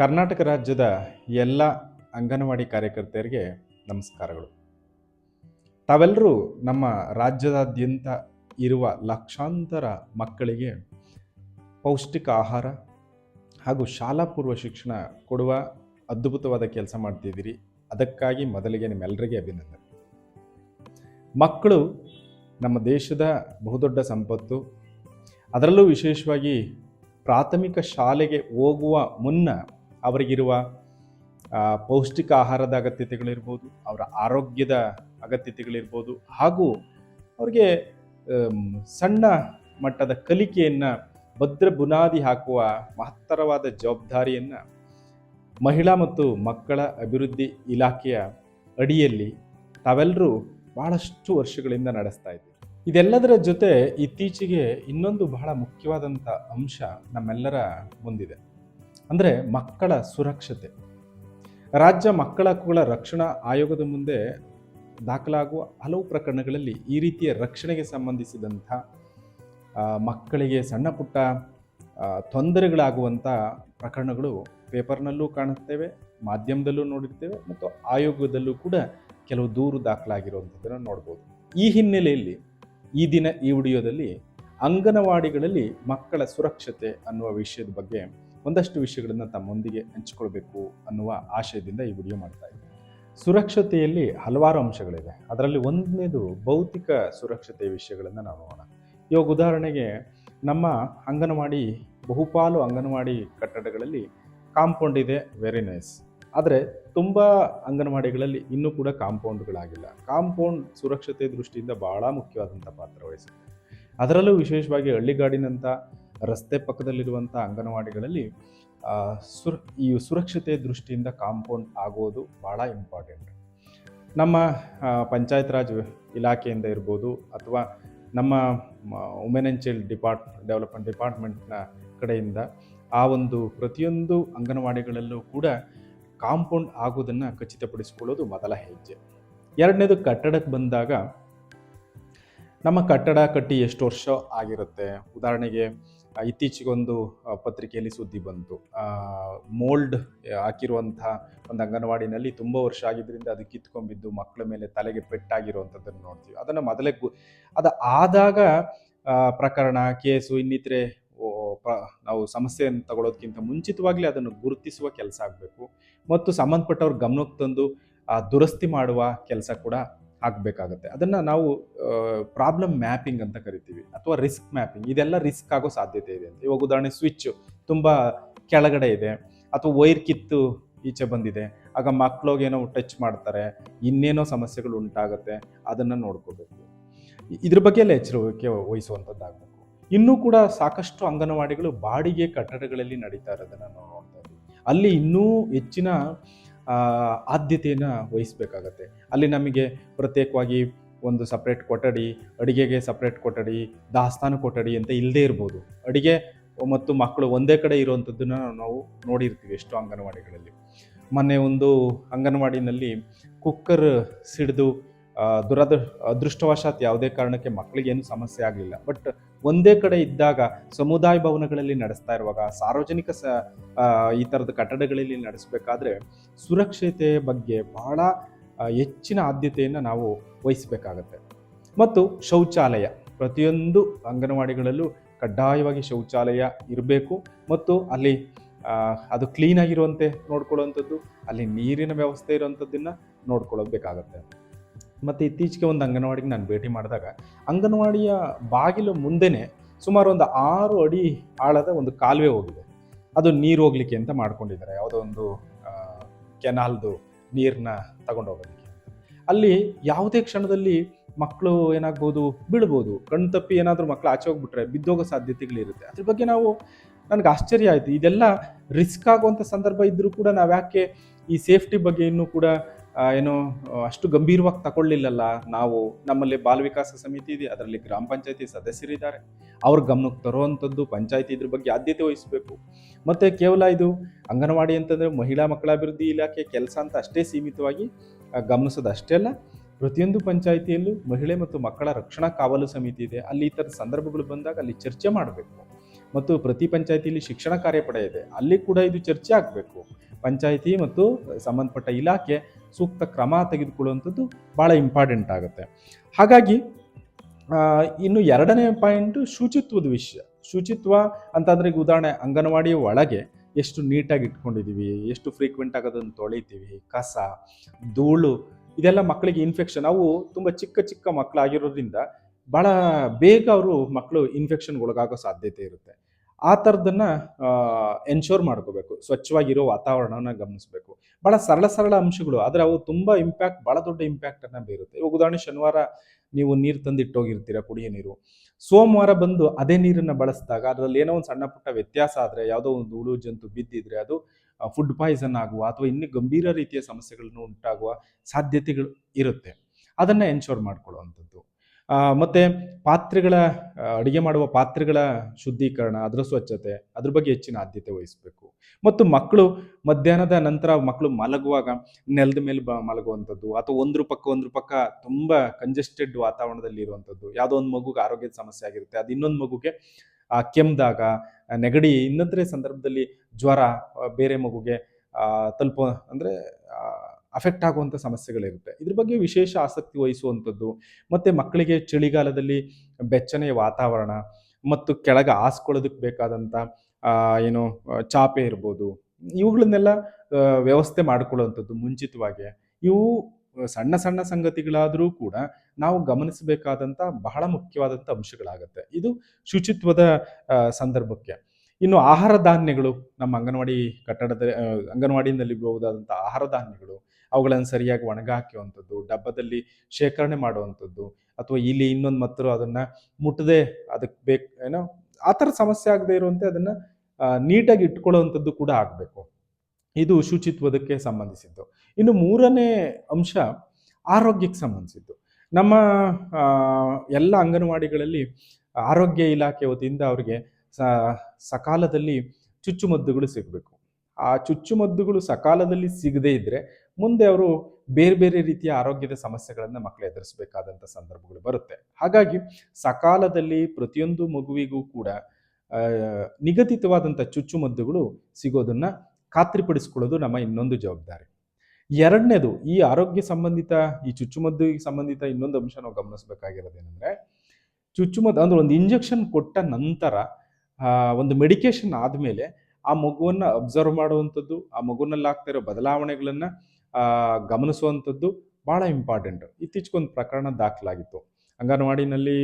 ಕರ್ನಾಟಕ ರಾಜ್ಯದ ಎಲ್ಲ ಅಂಗನವಾಡಿ ಕಾರ್ಯಕರ್ತೆಯರಿಗೆ ನಮಸ್ಕಾರಗಳು. ತಾವೆಲ್ಲರೂ ನಮ್ಮ ರಾಜ್ಯದಾದ್ಯಂತ ಇರುವ ಲಕ್ಷಾಂತರ ಮಕ್ಕಳಿಗೆ ಪೌಷ್ಟಿಕ ಆಹಾರ ಹಾಗೂ ಶಾಲಾ ಪೂರ್ವ ಶಿಕ್ಷಣ ಕೊಡುವ ಅದ್ಭುತವಾದ ಕೆಲಸ ಮಾಡ್ತಿದ್ದೀರಿ. ಅದಕ್ಕಾಗಿ ಮೊದಲಿಗೆ ನಿಮ್ಮೆಲ್ಲರಿಗೆ ಅಭಿನಂದನೆ. ಮಕ್ಕಳು ನಮ್ಮ ದೇಶದ ಬಹುದೊಡ್ಡ ಸಂಪತ್ತು. ಅದರಲ್ಲೂ ವಿಶೇಷವಾಗಿ ಪ್ರಾಥಮಿಕ ಶಾಲೆಗೆ ಹೋಗುವ ಮುನ್ನ ಅವರಿಗಿರುವ ಪೌಷ್ಟಿಕ ಆಹಾರದ ಅಗತ್ಯತೆಗಳಿರ್ಬೋದು, ಅವರ ಆರೋಗ್ಯದ ಅಗತ್ಯತೆಗಳಿರ್ಬೋದು, ಹಾಗೂ ಅವರಿಗೆ ಸಣ್ಣ ಮಟ್ಟದ ಕಲಿಕೆಯನ್ನು ಭದ್ರ ಬುನಾದಿ ಹಾಕುವ ಮಹತ್ತರವಾದ ಜವಾಬ್ದಾರಿಯನ್ನು ಮಹಿಳಾ ಮತ್ತು ಮಕ್ಕಳ ಅಭಿವೃದ್ಧಿ ಇಲಾಖೆಯ ಅಡಿಯಲ್ಲಿ ತಾವೆಲ್ಲರೂ ಬಹಳಷ್ಟು ವರ್ಷಗಳಿಂದ ನಡೆಸ್ತಾ ಇದ್ದೀವಿ ಇದೆಲ್ಲದರ ಜೊತೆ ಇತ್ತೀಚೆಗೆ ಇನ್ನೊಂದು ಬಹಳ ಮುಖ್ಯವಾದಂಥ ಅಂಶ ನಮ್ಮೆಲ್ಲರ ಮುಂದಿದೆ. ಅಂದರೆ ಮಕ್ಕಳ ಸುರಕ್ಷತೆ. ರಾಜ್ಯ ಮಕ್ಕಳ ಹಕ್ಕುಗಳ ರಕ್ಷಣಾ ಆಯೋಗದ ಮುಂದೆ ದಾಖಲಾಗುವ ಹಲವು ಪ್ರಕರಣಗಳಲ್ಲಿ ಈ ರೀತಿಯ ರಕ್ಷಣೆಗೆ ಸಂಬಂಧಿಸಿದಂಥ ಮಕ್ಕಳಿಗೆ ಸಣ್ಣ ಪುಟ್ಟ ತೊಂದರೆಗಳಾಗುವಂಥ ಪ್ರಕರಣಗಳು ಪೇಪರ್ನಲ್ಲೂ ಕಾಣುತ್ತೇವೆ, ಮಾಧ್ಯಮದಲ್ಲೂ ನೋಡಿರ್ತೇವೆ ಮತ್ತು ಆಯೋಗದಲ್ಲೂ ಕೂಡ ಕೆಲವು ದೂರು ದಾಖಲಾಗಿರುವಂಥದ್ದನ್ನು ನೋಡ್ಬೋದು. ಈ ಹಿನ್ನೆಲೆಯಲ್ಲಿ ಈ ದಿನ ಈ ವಿಡಿಯೋದಲ್ಲಿ ಅಂಗನವಾಡಿಗಳಲ್ಲಿ ಮಕ್ಕಳ ಸುರಕ್ಷತೆ ಅನ್ನುವ ವಿಷಯದ ಬಗ್ಗೆ ಒಂದಷ್ಟು ವಿಷಯಗಳನ್ನು ತಮ್ಮೊಂದಿಗೆ ಹಂಚಿಕೊಳ್ಬೇಕು ಅನ್ನುವ ಆಶಯದಿಂದ ಈ ವಿಡಿಯೋ ಮಾಡ್ತಾ ಇದ್ದೀನಿ. ಸುರಕ್ಷತೆಯಲ್ಲಿ ಹಲವಾರು ಅಂಶಗಳಿವೆ. ಅದರಲ್ಲಿ ಒಂದನೇದು ಭೌತಿಕ ಸುರಕ್ಷತೆಯ ವಿಷಯಗಳನ್ನು ನಾವು ನೋಡೋಣ. ಇವಾಗ ಉದಾಹರಣೆಗೆ ನಮ್ಮ ಅಂಗನವಾಡಿ, ಬಹುಪಾಲು ಅಂಗನವಾಡಿ ಕಟ್ಟಡಗಳಲ್ಲಿ ಕಾಂಪೌಂಡ್ ಇದೆ ವೆರಿ ನೈಸ್ ಆದರೆ ತುಂಬ ಅಂಗನವಾಡಿಗಳಲ್ಲಿ ಇನ್ನೂ ಕೂಡ ಕಾಂಪೌಂಡ್ಗಳಾಗಿಲ್ಲ. ಕಾಂಪೌಂಡ್ ಸುರಕ್ಷತೆ ದೃಷ್ಟಿಯಿಂದ ಬಹಳ ಮುಖ್ಯವಾದಂಥ ಪಾತ್ರ ವಹಿಸುತ್ತೆ. ಅದರಲ್ಲೂ ವಿಶೇಷವಾಗಿ ಹಳ್ಳಿಗಾಡಿನಂಥ ರಸ್ತೆ ಪಕ್ಕದಲ್ಲಿರುವಂಥ ಅಂಗನವಾಡಿಗಳಲ್ಲಿ ಸುರ್, ಈ ಸುರಕ್ಷತೆ ದೃಷ್ಟಿಯಿಂದ ಕಾಂಪೌಂಡ್ ಆಗೋದು ಭಾಳ ಇಂಪಾರ್ಟೆಂಟ್. ನಮ್ಮ ಪಂಚಾಯತ್ ರಾಜ್ ಇಲಾಖೆಯಿಂದ ಇರ್ಬೋದು ಅಥವಾ ನಮ್ಮ women and child depart, development ಡಿಪಾರ್ಟ್ಮೆಂಟ್ನ ಕಡೆಯಿಂದ ಆ ಒಂದು ಪ್ರತಿಯೊಂದು ಅಂಗನವಾಡಿಗಳಲ್ಲೂ ಕೂಡ ಕಾಂಪೌಂಡ್ ಆಗೋದನ್ನು ಖಚಿತಪಡಿಸಿಕೊಳ್ಳೋದು ಮೊದಲ ಹೆಜ್ಜೆ. ಎರಡನೇದು ಕಟ್ಟಡಕ್ಕೆ ಬಂದಾಗ ನಮ್ಮ ಕಟ್ಟಡ ಕಟ್ಟಿ ಎಷ್ಟು ವರ್ಷ ಆಗಿರುತ್ತೆ? ಉದಾಹರಣೆಗೆ ಇತ್ತೀಚೆಗೊಂದು ಪತ್ರಿಕೆಯಲ್ಲಿ ಸುದ್ದಿ ಬಂತು. ಮೋಲ್ಡ್ ಹಾಕಿರುವಂಥ ಒಂದು ಅಂಗನವಾಡಿನಲ್ಲಿ ತುಂಬ ವರ್ಷ ಆಗಿದ್ದರಿಂದ ಅದು ಕಿತ್ಕೊಂಡ್ಬಿದ್ದು ಮಕ್ಕಳ ಮೇಲೆ ತಲೆಗೆ ಪೆಟ್ಟಾಗಿರುವಂಥದ್ದನ್ನು ನೋಡ್ತೀವಿ. ಅದನ್ನು ಮೊದಲೇ ಅದು ಆದಾಗ ಪ್ರಕರಣ, ಕೇಸು ಇನ್ನಿತರೆ ನಾವು ಸಮಸ್ಯೆಯನ್ನು ತಗೊಳ್ಳೋದಕ್ಕಿಂತ ಮುಂಚಿತವಾಗಲೇ ಅದನ್ನು ಗುರುತಿಸುವ ಕೆಲಸ ಆಗಬೇಕು. ಮತ್ತು ಸಂಬಂಧಪಟ್ಟವ್ರ ಗಮನಕ್ಕೆ ತಂದು ದುರಸ್ತಿ ಮಾಡುವ ಕೆಲಸ ಕೂಡ ಆಗಬೇಕಾಗತ್ತೆ. ಅದನ್ನು ನಾವು ಪ್ರಾಬ್ಲಮ್ ಮ್ಯಾಪಿಂಗ್ ಅಂತ ಕರಿತೀವಿ, ಅಥವಾ ರಿಸ್ಕ್ ಮ್ಯಾಪಿಂಗ್ ಇದೆಲ್ಲ ರಿಸ್ಕ್ ಆಗೋ ಸಾಧ್ಯತೆ ಇದೆ ಅಂತ. ಇವಾಗ ಉದಾಹರಣೆ ಸ್ವಿಚ್ ತುಂಬ ಕೆಳಗಡೆ ಇದೆ, ಅಥವಾ ವೈರ್ ಕಿತ್ತು ಈಚೆ ಬಂದಿದೆ, ಆಗ ಮಕ್ಕಳಿಗೆ ಏನೋ ಟಚ್ ಮಾಡ್ತಾರೆ, ಇನ್ನೇನೋ ಸಮಸ್ಯೆಗಳು ಉಂಟಾಗುತ್ತೆ, ಅದನ್ನು ನೋಡ್ಕೋಬೇಕು. ಇದ್ರ ಬಗ್ಗೆ ಎಲ್ಲ ಎಚ್ಚರಿಕೆ ವಹಿಸುವಂಥದ್ದಾಗಬೇಕು ಇನ್ನೂ ಕೂಡ ಸಾಕಷ್ಟು ಅಂಗನವಾಡಿಗಳು ಬಾಡಿಗೆ ಕಟ್ಟಡಗಳಲ್ಲಿ ನಡೀತಾ ಇರೋದನ್ನು ನಾವು ನೋಡ್ತಾ ಅಲ್ಲಿ ಇನ್ನೂ ಹೆಚ್ಚಿನ ಆದ್ಯತೆಯನ್ನು ವಹಿಸಬೇಕಾಗತ್ತೆ. ಅಲ್ಲಿ ನಮಗೆ ಪ್ರತ್ಯೇಕವಾಗಿ ಒಂದು ಸಪ್ರೇಟ್ ಕೊಠಡಿ, ಅಡುಗೆಗೆ ಸಪ್ರೇಟ್ ಕೊಠಡಿ, ದಾಸ್ತಾನು ಕೊಠಡಿ ಅಂತ ಇಲ್ಲದೇ ಇರ್ಬೋದು. ಅಡುಗೆ ಮತ್ತು ಮಕ್ಕಳು ಒಂದೇ ಕಡೆ ಇರುವಂಥದ್ದನ್ನು ನಾವು ನೋಡಿರ್ತೀವಿ ಎಷ್ಟೋ ಅಂಗನವಾಡಿಗಳಲ್ಲಿ. ಮೊನ್ನೆ ಒಂದು ಅಂಗನವಾಡಿನಲ್ಲಿ ಕುಕ್ಕರ್ ಸಿಡಿದು ದುರದ, ಅದೃಷ್ಟವಶಾತ್ ಯಾವುದೇ ಕಾರಣಕ್ಕೆ ಮಕ್ಕಳಿಗೆ ಏನು ಸಮಸ್ಯೆ ಆಗಲಿಲ್ಲ. ಬಟ್ ಒಂದೇ ಕಡೆ ಇದ್ದಾಗ ಸಮುದಾಯ ಭವನಗಳಲ್ಲಿ ನಡೆಸ್ತಾ ಇರುವಾಗ, ಸಾರ್ವಜನಿಕ ಸ ಈ ಥರದ ಕಟ್ಟಡಗಳಲ್ಲಿ ನಡೆಸಬೇಕಾದ್ರೆ ಸುರಕ್ಷತೆಯ ಬಗ್ಗೆ ಬಹಳ ಹೆಚ್ಚಿನ ಆದ್ಯತೆಯನ್ನು ನಾವು ವಹಿಸಬೇಕಾಗತ್ತೆ. ಮತ್ತು ಶೌಚಾಲಯ, ಪ್ರತಿಯೊಂದು ಅಂಗನವಾಡಿಗಳಲ್ಲೂ ಕಡ್ಡಾಯವಾಗಿ ಶೌಚಾಲಯ ಇರಬೇಕು. ಮತ್ತು ಅಲ್ಲಿ ಅದು ಕ್ಲೀನಾಗಿರುವಂತೆ ನೋಡ್ಕೊಳ್ಳುವಂಥದ್ದು, ಅಲ್ಲಿ ನೀರಿನ ವ್ಯವಸ್ಥೆ ಇರುವಂಥದ್ದನ್ನು ನೋಡ್ಕೊಳ್ಬೇಕಾಗತ್ತೆ ಮತ್ತು ಇತ್ತೀಚೆಗೆ ಒಂದು ಅಂಗನವಾಡಿಗೆ ನಾನು ಭೇಟಿ ಮಾಡಿದಾಗ, ಅಂಗನವಾಡಿಯ ಬಾಗಿಲು ಮುಂದೆನೇ ಸುಮಾರು ಒಂದು ಆರು ಅಡಿ ಆಳದ ಒಂದು ಕಾಲುವೆ ಹೋಗಿದೆ. ಅದು ನೀರು ಹೋಗ್ಲಿಕ್ಕೆ ಅಂತ ಮಾಡ್ಕೊಂಡಿದ್ದಾರೆ. ಯಾವುದೋ ಒಂದು ಕೆನಾಲ್ದು ನೀರನ್ನ ತಗೊಂಡು ಹೋಗೋದಕ್ಕೆ ಅಲ್ಲಿ ಯಾವುದೇ ಕ್ಷಣದಲ್ಲಿ ಮಕ್ಕಳು ಏನಾಗ್ಬೋದು, ಬೀಳ್ಬೋದು. ಕಣ್ಣು ತಪ್ಪಿ ಏನಾದರೂ ಮಕ್ಕಳು ಆಚೆ ಹೋಗ್ಬಿಟ್ರೆ ಬಿದ್ದೋಗೋ ಸಾಧ್ಯತೆಗಳಿರುತ್ತೆ ಅದ್ರ ಬಗ್ಗೆ ನಾವು, ನನಗೆ ಆಶ್ಚರ್ಯ ಆಯಿತು. ಇದೆಲ್ಲ ರಿಸ್ಕ್ ಆಗುವಂಥ ಸಂದರ್ಭ ಇದ್ದರೂ ಕೂಡ ನಾವು ಯಾಕೆ ಈ ಸೇಫ್ಟಿ ಬಗ್ಗೆ ಇನ್ನೂ ಕೂಡ ಏನೋ ಅಷ್ಟು ಗಂಭೀರವಾಗಿ ತಗೊಳ್ಳಿಲ್ಲಲ್ಲ ನಾವು. ನಮ್ಮಲ್ಲಿ ಬಾಲ ವಿಕಾಸ ಸಮಿತಿ ಇದೆ, ಅದರಲ್ಲಿ ಗ್ರಾಮ ಪಂಚಾಯತಿ ಸದಸ್ಯರಿದ್ದಾರೆ. ಅವ್ರ ಗಮನಕ್ಕೆ ತರುವಂಥದ್ದು ಪಂಚಾಯತಿ ಇದ್ರ ಬಗ್ಗೆ ಆದ್ಯತೆ ವಹಿಸಬೇಕು. ಮತ್ತು ಕೇವಲ ಇದು ಅಂಗನವಾಡಿ ಅಂತಂದರೆ ಮಹಿಳಾ ಮಕ್ಕಳ ಅಭಿವೃದ್ಧಿ ಇಲಾಖೆ ಕೆಲಸ ಅಂತ ಅಷ್ಟೇ ಸೀಮಿತವಾಗಿ ಗಮನಿಸೋದು ಅಷ್ಟೇ ಅಲ್ಲ, ಪ್ರತಿಯೊಂದು ಪಂಚಾಯಿತಿಯಲ್ಲೂ ಮಹಿಳೆ ಮತ್ತು ಮಕ್ಕಳ ರಕ್ಷಣಾ ಕಾವಲು ಸಮಿತಿ ಇದೆ. ಅಲ್ಲಿ ಈ ಥರದ ಸಂದರ್ಭಗಳು ಬಂದಾಗ ಅಲ್ಲಿ ಚರ್ಚೆ ಮಾಡಬೇಕು. ಮತ್ತು ಪ್ರತಿ ಪಂಚಾಯತಿಯಲ್ಲಿ ಶಿಕ್ಷಣ ಕಾರ್ಯಪಡೆ ಇದೆ. ಅಲ್ಲಿ ಕೂಡ ಇದು ಚರ್ಚೆ ಆಗಬೇಕು. ಪಂಚಾಯಿತಿ ಮತ್ತು ಸಂಬಂಧಪಟ್ಟ ಇಲಾಖೆ ಸೂಕ್ತ ಕ್ರಮ ತೆಗೆದುಕೊಳ್ಳುವಂಥದ್ದು ಭಾಳ ಇಂಪಾರ್ಟೆಂಟ್ ಆಗುತ್ತೆ. ಹಾಗಾಗಿ ಇನ್ನು ಎರಡನೇ ಪಾಯಿಂಟು ಶುಚಿತ್ವದ ವಿಷಯ. ಶುಚಿತ್ವ ಅಂತಂದ್ರೆ ಈಗ ಉದಾಹರಣೆ ಅಂಗನವಾಡಿ ಒಳಗೆ ಎಷ್ಟು ನೀಟಾಗಿ ಇಟ್ಕೊಂಡಿದ್ದೀವಿ, ಎಷ್ಟು ಫ್ರೀಕ್ವೆಂಟ್ ಆಗೋದನ್ನು ತೊಳಿತೀವಿ, ಕಸ, ಧೂಳು, ಇದೆಲ್ಲ ಮಕ್ಕಳಿಗೆ ಇನ್ಫೆಕ್ಷನ್ ಅವು ತುಂಬ ಚಿಕ್ಕ ಚಿಕ್ಕ ಮಕ್ಕಳಾಗಿರೋದ್ರಿಂದ ಭಾಳ ಬೇಗ ಅವರು ಮಕ್ಕಳು ಇನ್ಫೆಕ್ಷನ್ಗೆ ಒಳಗಾಗೋ ಸಾಧ್ಯತೆ ಇರುತ್ತೆ. ಆ ಥರದನ್ನ ಎನ್ಶೋರ್ ಮಾಡ್ಕೋಬೇಕು. ಸ್ವಚ್ಛವಾಗಿರೋ ವಾತಾವರಣನ ಗಮನಿಸಬೇಕು. ಭಾಳ ಸರಳ ಸರಳ ಅಂಶಗಳು, ಆದರೆ ಅವು ತುಂಬ ಇಂಪ್ಯಾಕ್ಟ್ ಭಾಳ ದೊಡ್ಡ ಇಂಪ್ಯಾಕ್ಟನ್ನು ಬೀರುತ್ತೆ. ಇವಾಗ ಉದಾಹರಣೆ, ಶನಿವಾರ ನೀವು ನೀರು ತಂದಿಟ್ಟೋಗಿರ್ತೀರ ಕುಡಿಯೋ ನೀರು. ಸೋಮವಾರ ಬಂದು ಅದೇ ನೀರನ್ನು ಬಳಸಿದಾಗ ಅದರಲ್ಲಿ ಏನೋ ಒಂದು ಸಣ್ಣ ಪುಟ್ಟ ವ್ಯತ್ಯಾಸ ಆದರೆ, ಯಾವುದೋ ಒಂದು ಹುಳು, ಜಂತು ಬಿದ್ದಿದ್ರೆ ಅದು ಫುಡ್ ಪಾಯ್ಸನ್ ಆಗುವ ಅಥವಾ ಇನ್ನೂ ಗಂಭೀರ ರೀತಿಯ ಸಮಸ್ಯೆಗಳನ್ನು ಉಂಟಾಗುವ ಸಾಧ್ಯತೆಗಳು ಇರುತ್ತೆ. ಅದನ್ನು ಎನ್ಶೋರ್ ಮಾಡ್ಕೊಳ್ಳುವಂಥದ್ದು. ಮತ್ತೆ ಪಾತ್ರೆಗಳ ಅಡುಗೆ ಮಾಡುವ ಪಾತ್ರೆಗಳ ಶುದ್ಧೀಕರಣ, ಅದರ ಸ್ವಚ್ಛತೆ, ಅದ್ರ ಬಗ್ಗೆ ಹೆಚ್ಚಿನ ಆದ್ಯತೆ ವಹಿಸಬೇಕು. ಮತ್ತು ಮಕ್ಕಳು ಮಧ್ಯಾಹ್ನದ ನಂತರ ಮಕ್ಕಳು ಮಲಗುವಾಗ ನೆಲದ ಮೇಲೆ ಬ, ಮಲಗುವಂಥದ್ದು, ಅಥವಾ ಒಂದ್ರ ಪಕ್ಕ ಒಂದ್ರ ಪಕ್ಕ ತುಂಬ ಕಂಜೆಸ್ಟೆಡ್ ವಾತಾವರಣದಲ್ಲಿ ಇರುವಂಥದ್ದು. ಯಾವುದೋ ಒಂದು ಮಗುಗೆ ಆರೋಗ್ಯದ ಸಮಸ್ಯೆ ಆಗಿರುತ್ತೆ, ಅದು ಇನ್ನೊಂದು ಮಗುಗೆ ಕೆಮ್ಮಿದಾಗ ನೆಗಡಿ ಇನ್ನೊಂದ್ರೆ ಸಂದರ್ಭದಲ್ಲಿ ಜ್ವರ ಬೇರೆ ಮಗುಗೆ ತಲುಪೋ ಅಂದರೆ ಅಫೆಕ್ಟ್ ಆಗುವಂಥ ಸಮಸ್ಯೆಗಳಿರುತ್ತೆ. ಇದ್ರ ಬಗ್ಗೆ ವಿಶೇಷ ಆಸಕ್ತಿ ವಹಿಸುವಂಥದ್ದು, ಮತ್ತು ಮಕ್ಕಳಿಗೆ ಚಳಿಗಾಲದಲ್ಲಿ ಬೆಚ್ಚನೆಯ ವಾತಾವರಣ ಮತ್ತು ಕೆಳಗೆ ಹಾಸ್ಕೊಳ್ಳೋದಕ್ಕೆ ಬೇಕಾದಂಥ ಏನು ಚಾಪೆ ಇರ್ಬೋದು, ಇವುಗಳನ್ನೆಲ್ಲ ವ್ಯವಸ್ಥೆ ಮಾಡಿಕೊಳ್ಳುವಂಥದ್ದು ಮುಂಚಿತವಾಗಿ. ಇವು ಸಣ್ಣ ಸಣ್ಣ ಸಂಗತಿಗಳಾದರೂ ಕೂಡ ನಾವು ಗಮನಿಸಬೇಕಾದಂಥ ಬಹಳ ಮುಖ್ಯವಾದಂಥ ಅಂಶಗಳಾಗುತ್ತೆ. ಇದು ಶುಚಿತ್ವದ ಸಂದರ್ಭಕ್ಕೆ. ಇನ್ನು ಆಹಾರ ಧಾನ್ಯಗಳು ನಮ್ಮ ಅಂಗನವಾಡಿ ಕಟ್ಟಡದ ಅಂಗನವಾಡಿಯಲ್ಲಿ ಬಹುದಾದಂಥ ಆಹಾರ ಧಾನ್ಯಗಳು ಅವುಗಳನ್ನು ಸರಿಯಾಗಿ ಒಣಗಾಕುವಂಥದ್ದು ಡಬ್ಬದಲ್ಲಿ ಶೇಖರಣೆ ಮಾಡುವಂಥದ್ದು, ಅಥವಾ ಇಲ್ಲಿ ಇನ್ನೊಂದು ಮತ್ತರು ಅದನ್ನು ಮುಟ್ಟದೆ ಅದಕ್ಕೆ ಬೇಕು, ಏನೋ ಆ ಥರ ಸಮಸ್ಯೆ ಆಗದೆ ಇರುವಂತೆ ಅದನ್ನು ನೀಟಾಗಿ ಇಟ್ಕೊಳ್ಳುವಂಥದ್ದು ಕೂಡ ಆಗಬೇಕು. ಇದು ಶುಚಿತ್ವದಕ್ಕೆ ಸಂಬಂಧಿಸಿದ್ದು. ಇನ್ನು ಮೂರನೇ ಅಂಶ ಆರೋಗ್ಯಕ್ಕೆ ಸಂಬಂಧಿಸಿದ್ದು. ನಮ್ಮ ಎಲ್ಲ ಅಂಗನವಾಡಿಗಳಲ್ಲಿ ಆರೋಗ್ಯ ಇಲಾಖೆ ವತಿಯಿಂದ ಅವರಿಗೆ ಸಕಾಲದಲ್ಲಿ ಚುಚ್ಚುಮದ್ದುಗಳು ಸಿಗಬೇಕು. ಆ ಚುಚ್ಚುಮದ್ದುಗಳು ಸಕಾಲದಲ್ಲಿ ಸಿಗದೇ ಇದ್ದರೆ ಮುಂದೆ ಅವರು ಬೇರೆ ಬೇರೆ ರೀತಿಯ ಆರೋಗ್ಯದ ಸಮಸ್ಯೆಗಳನ್ನು ಮಕ್ಕಳು ಎದುರಿಸಬೇಕಾದಂಥ ಸಂದರ್ಭಗಳು ಬರುತ್ತೆ. ಹಾಗಾಗಿ ಸಕಾಲದಲ್ಲಿ ಪ್ರತಿಯೊಂದು ಮಗುವಿಗೂ ಕೂಡ ನಿಗದಿತವಾದಂಥ ಚುಚ್ಚುಮದ್ದುಗಳು ಸಿಗೋದನ್ನ ಖಾತ್ರಿಪಡಿಸ್ಕೊಳ್ಳೋದು ನಮ್ಮ ಇನ್ನೊಂದು ಜವಾಬ್ದಾರಿ. ಎರಡನೇದು, ಈ ಆರೋಗ್ಯ ಸಂಬಂಧಿತ, ಈ ಚುಚ್ಚುಮದ್ದಿಗೆ ಸಂಬಂಧಿತ ಇನ್ನೊಂದು ಅಂಶ ನಾವು ಗಮನಿಸಬೇಕಾಗಿರೋದೇನೆಂದ್ರೆ ಚುಚ್ಚುಮದ್ದು ಅಂದ್ರೆ ಒಂದು ಇಂಜೆಕ್ಷನ್ ಕೊಟ್ಟ ನಂತರ ಒಂದು ಮೆಡಿಕೇಶನ್ ಆದಮೇಲೆ ಆ ಮಗುವನ್ನು ಅಬ್ಸರ್ವ್ ಮಾಡುವಂಥದ್ದು, ಆ ಮಗುನಲ್ಲಿ ಆಗ್ತಾ ಇರೋ ಬದಲಾವಣೆಗಳನ್ನು ಗಮನಿಸುವಂಥದ್ದು ಭಾಳ ಇಂಪಾರ್ಟೆಂಟ್. ಇತ್ತೀಚೆಗೊಂದು ಪ್ರಕರಣ ದಾಖಲಾಗಿತ್ತು. ಅಂಗನವಾಡಿನಲ್ಲಿ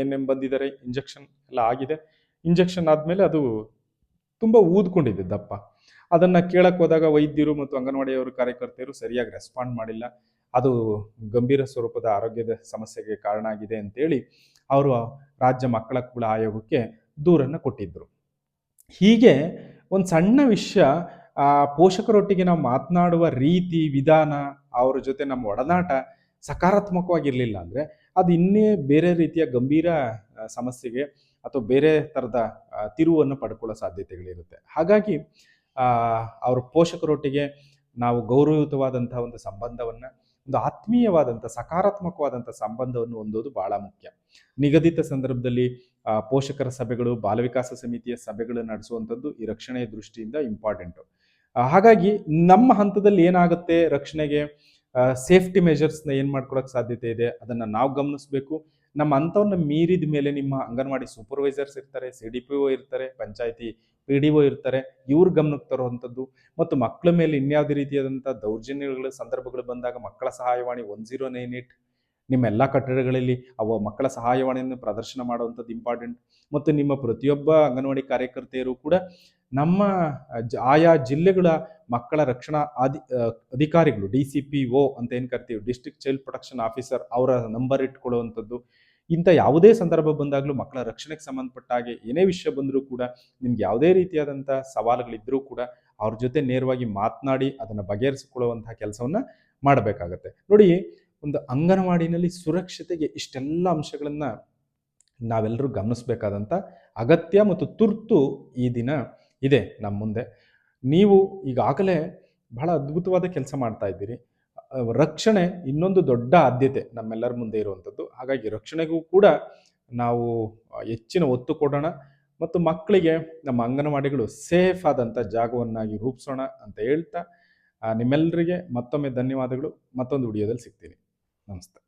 ಎನ್ ಎಂ ಬಂದಿದ್ದಾರೆ, ಇಂಜೆಕ್ಷನ್ ಎಲ್ಲ ಆಗಿದೆ. ಇಂಜೆಕ್ಷನ್ ಆದಮೇಲೆ ಅದು ತುಂಬ ಊದ್ಕೊಂಡಿದೆ ದಪ್ಪ. ಅದನ್ನು ಕೇಳಕ್ಕೆ ಹೋದಾಗ ವೈದ್ಯರು ಮತ್ತು ಅಂಗನವಾಡಿಯವರು ಕಾರ್ಯಕರ್ತೆಯರು ಸರಿಯಾಗಿ ರೆಸ್ಪಾಂಡ್ ಮಾಡಿಲ್ಲ. ಅದು ಗಂಭೀರ ಸ್ವರೂಪದ ಆರೋಗ್ಯದ ಸಮಸ್ಯೆಗೆ ಕಾರಣ ಆಗಿದೆ ಅಂತೇಳಿ ಅವರು ರಾಜ್ಯ ಮಕ್ಕಳ ಕುಳ ಆಯೋಗಕ್ಕೆ ದೂರನ್ನು ಕೊಟ್ಟಿದ್ದರು ಹೀಗೆ ಒಂದು ಸಣ್ಣ ವಿಷಯ ಪೋಷಕರೊಟ್ಟಿಗೆ ನಾವು ಮಾತನಾಡುವ ರೀತಿ, ವಿಧಾನ, ಅವ್ರ ಜೊತೆ ನಮ್ಮ ಒಡನಾಟ ಸಕಾರಾತ್ಮಕವಾಗಿರಲಿಲ್ಲ ಅಂದರೆ ಅದು ಇನ್ನೇ ಬೇರೆ ರೀತಿಯ ಗಂಭೀರ ಸಮಸ್ಯೆಗೆ ಅಥವಾ ಬೇರೆ ಥರದ ತಿರುವನ್ನು ಪಡ್ಕೊಳ್ಳೋ ಸಾಧ್ಯತೆಗಳಿರುತ್ತೆ. ಹಾಗಾಗಿ ಅವರ ಪೋಷಕರೊಟ್ಟಿಗೆ ನಾವು ಗೌರವಯುತವಾದಂಥ ಒಂದು ಸಂಬಂಧವನ್ನು, ಒಂದು ಆತ್ಮೀಯವಾದಂಥ, ಸಕಾರಾತ್ಮಕವಾದಂಥ ಸಂಬಂಧವನ್ನು ಹೊಂದೋದು ಬಹಳ ಮುಖ್ಯ. ನಿಗದಿತ ಸಂದರ್ಭದಲ್ಲಿ ಪೋಷಕರ ಸಭೆಗಳು, ಬಾಲವಿಕಾಸ ಸಮಿತಿಯ ಸಭೆಗಳು ನಡೆಸುವಂಥದ್ದು ಈ ರಕ್ಷಣೆಯ ದೃಷ್ಟಿಯಿಂದ ಇಂಪಾರ್ಟೆಂಟು ಹಾಗಾಗಿ ನಮ್ಮ ಹಂತದಲ್ಲಿ ಏನಾಗುತ್ತೆ ರಕ್ಷಣೆಗೆ ಸೇಫ್ಟಿ ಮೆಷರ್ಸ್ನ ಏನು ಮಾಡ್ಕೊಳಕ್ಕೆ ಸಾಧ್ಯತೆ ಇದೆ, ಅದನ್ನು ನಾವು ಗಮನಿಸಬೇಕು. ನಮ್ಮ ಹಂತವನ್ನು ಮೀರಿದ ಮೇಲೆ ನಿಮ್ಮ ಅಂಗನವಾಡಿ ಸೂಪರ್ವೈಸರ್ಸ್ ಇರ್ತಾರೆ ಸಿ ಡಿ ಪಿ ಒ ಇರ್ತಾರೆ, ಪಂಚಾಯತಿ ಪಿ ಡಿ ಒ ಇರ್ತಾರೆ, ಇವ್ರ ಗಮನಕ್ಕೆ ತರುವಂಥದ್ದು. ಮತ್ತು ಮಕ್ಕಳ ಮೇಲೆ ಇನ್ಯಾವುದೇ ರೀತಿಯಾದಂಥ ದೌರ್ಜನ್ಯಗಳ ಸಂದರ್ಭಗಳು ಬಂದಾಗ ಮಕ್ಕಳ ಸಹಾಯವಾಣಿ ಒನ್ ಜೀರೋ ನೈನ್ ಏಟ್ ನಿಮ್ಮ ಎಲ್ಲ ಕಟ್ಟಡಗಳಲ್ಲಿ ಅವ ಮಕ್ಕಳ ಸಹಾಯವಾಣಿಯನ್ನು ಪ್ರದರ್ಶನ ಮಾಡುವಂಥದ್ದು ಇಂಪಾರ್ಟೆಂಟ್ ಮತ್ತು ನಿಮ್ಮ ಪ್ರತಿಯೊಬ್ಬ ಅಂಗನವಾಡಿ ಕಾರ್ಯಕರ್ತೆಯರು ಕೂಡ ನಮ್ಮ ಆಯಾ ಜಿಲ್ಲೆಗಳ ಮಕ್ಕಳ ರಕ್ಷಣಾ ಅಧಿ ಅಧಿಕಾರಿಗಳು ಡಿ ಸಿ ಪಿ ಒ ಅಂತ ಏನು ಕರಿತೀವಿ ಡಿಸ್ಟ್ರಿಕ್ಟ್ ಚೈಲ್ಡ್ ಪ್ರೊಟೆಕ್ಷನ್ ಆಫೀಸರ್ ಅವರ ನಂಬರ್ ಇಟ್ಕೊಳ್ಳುವಂಥದ್ದು. ಇಂಥ ಯಾವುದೇ ಸಂದರ್ಭ ಬಂದಾಗಲೂ ಮಕ್ಕಳ ರಕ್ಷಣೆಗೆ ಸಂಬಂಧಪಟ್ಟ ಹಾಗೆ ಏನೇ ವಿಷಯ ಬಂದರೂ ಕೂಡ ನಿಮ್ಗೆ ಯಾವುದೇ ರೀತಿಯಾದಂಥ ಸವಾಲುಗಳಿದ್ದರೂ ಕೂಡ ಅವ್ರ ಜೊತೆ ನೇರವಾಗಿ ಮಾತನಾಡಿ ಅದನ್ನು ಬಗೆಹರಿಸಿಕೊಳ್ಳುವಂತಹ ಕೆಲಸವನ್ನು ಮಾಡಬೇಕಾಗತ್ತೆ. ನೋಡಿ ಒಂದು ಅಂಗನವಾಡಿನಲ್ಲಿ ಸುರಕ್ಷತೆಗೆ ಇಷ್ಟೆಲ್ಲ ಅಂಶಗಳನ್ನು ನಾವೆಲ್ಲರೂ ಗಮನಿಸಬೇಕಾದಂಥ ಅಗತ್ಯ ಮತ್ತು ತುರ್ತು ಈ ದಿನ ಇದೆ ನಮ್ಮ ಮುಂದೆ. ನೀವು ಈಗಾಗಲೇ ಬಹಳ ಅದ್ಭುತವಾದ ಕೆಲಸ ಮಾಡ್ತಾ ಇದ್ದೀರಿ. ರಕ್ಷಣೆ ಇನ್ನೊಂದು ದೊಡ್ಡ ಆದ್ಯತೆ ನಮ್ಮೆಲ್ಲರ ಮುಂದೆ ಇರುವಂಥದ್ದು ಹಾಗಾಗಿ ರಕ್ಷಣೆಗೂ ಕೂಡ ನಾವು ಹೆಚ್ಚಿನ ಒತ್ತು ಕೊಡೋಣ ಮತ್ತು ಮಕ್ಕಳಿಗೆ ನಮ್ಮ ಅಂಗನವಾಡಿಗಳು ಸೇಫ್ ಆದಂಥ ಜಾಗವನ್ನಾಗಿ ರೂಪಿಸೋಣ ಅಂತ ಹೇಳ್ತಾ ನಿಮ್ಮೆಲ್ಲರಿಗೆ ಮತ್ತೊಮ್ಮೆ ಧನ್ಯವಾದಗಳು. ಮತ್ತೊಂದು ವಿಡಿಯೋದಲ್ಲಿ ಸಿಗ್ತೀನಿ. Намасте.